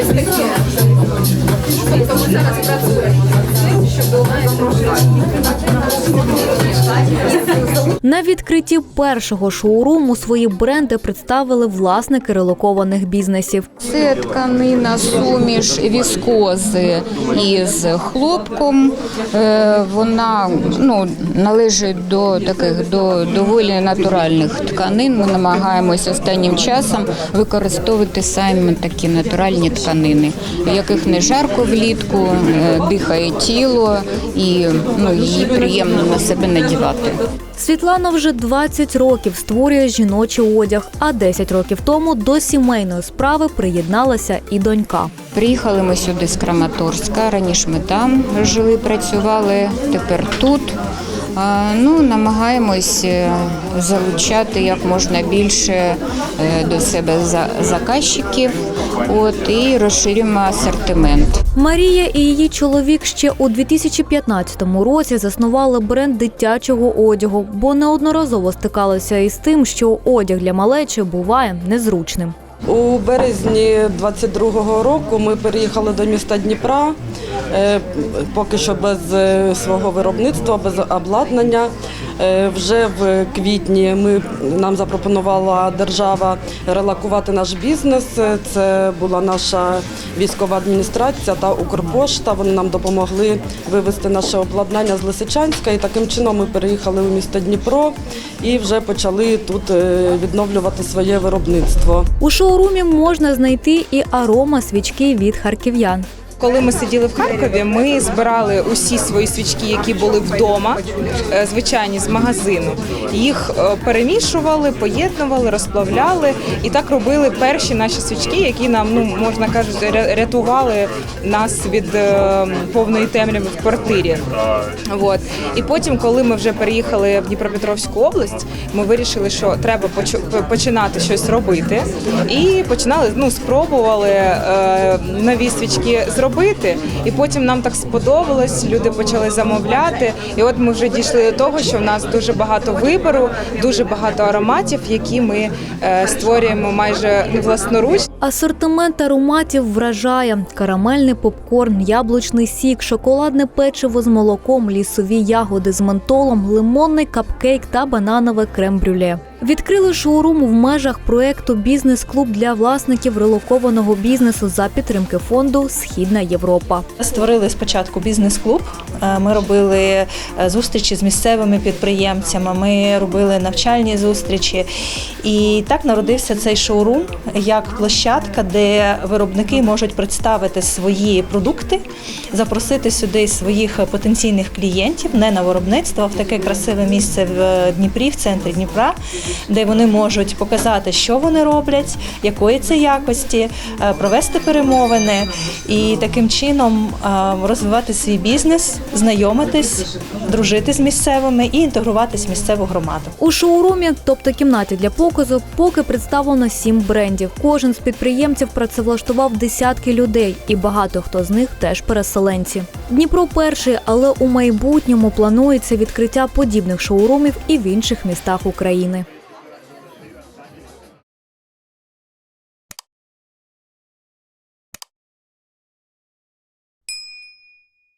щось таке. Тобто ми зараз На відкритті першого шоуруму свої бренди представили власники релокованих бізнесів. Це тканина суміш віскози із хлопком. Е, Вона ну, належить до таких до доволі натуральних тканин. Ми намагаємося останнім часом використовувати саме такі натуральні тканини, в яких не жарко влітку, е, дихає тіло і ну, її приємно на себе надівати. Світлана вже 20 років створює жіночий одяг, а 10 років тому до сімейної справи приєдналася і донька. Приїхали ми сюди з Краматорська. Раніше ми там жили, працювали, тепер тут. Ну, намагаємось е, залучати як можна більше е, до себе заказчиків от, і розширюємо асортимент. Марія і її чоловік ще у 2015 році заснували бренд дитячого одягу, бо неодноразово стикалися із тим, що одяг для малечі буває незручним. У березні 22-го року ми переїхали до міста Дніпра, е, поки що без е, свого виробництва, без обладнання. Е, Вже в квітні ми, нам запропонувала держава релакувати наш бізнес. Це була наша військова адміністрація та Укрпошта. Вони нам допомогли вивезти наше обладнання з Лисичанська. І таким чином ми переїхали у місто Дніпро і вже почали тут відновлювати своє виробництво. У шоурумі можна знайти і арома свічки від харків'ян. Коли ми сиділи в Харкові, ми збирали усі свої свічки, які були вдома, е, звичайні з магазину. Їх е, перемішували, поєднували, розплавляли і так робили перші наші свічки, які нам, ну можна кажучи, ря- рятували нас від е, повної темряви в квартирі. От. І потім, коли ми вже переїхали в Дніпропетровську область, ми вирішили, що треба починати щось робити. І починали, ну, спробували нові свічки зробити. І потім нам так сподобалось, люди почали замовляти. І от ми вже дійшли до того, що в нас дуже багато вибору, дуже багато ароматів, які ми е, створюємо майже власноруч. Асортимент ароматів вражає карамельний попкорн, яблучний сік, шоколадне печиво з молоком, лісові ягоди з ментолом, лимонний капкейк та бананове крем-брюле. Відкрили шоурум в межах проекту Бізнес-клуб для власників релокованого бізнесу за підтримки фонду Східна Європа. Створили спочатку бізнес-клуб. Е, Ми робили е, зустрічі з місцевими підприємцями. Ми робили навчальні зустрічі. І так народився цей шоурум як площадка, де виробники можуть представити свої продукти, запросити сюди своїх потенційних клієнтів не на виробництво, а в таке красиве місце в Дніпрі, в центрі Дніпра, де вони можуть показати, що вони роблять, якої це якості, е, провести перемовини і таким чином е, розвивати свій бізнес, знайомитись, дружити з місцевими і інтегруватись в місцеву громаду. У шоурумі, тобто кімнаті для показу, поки представлено сім брендів. Кожен з підприємців працевлаштував десятки людей, і багато хто з них теж переселенці. Дніпро перший, але у майбутньому планується відкриття подібних шоурумів і в інших містах України.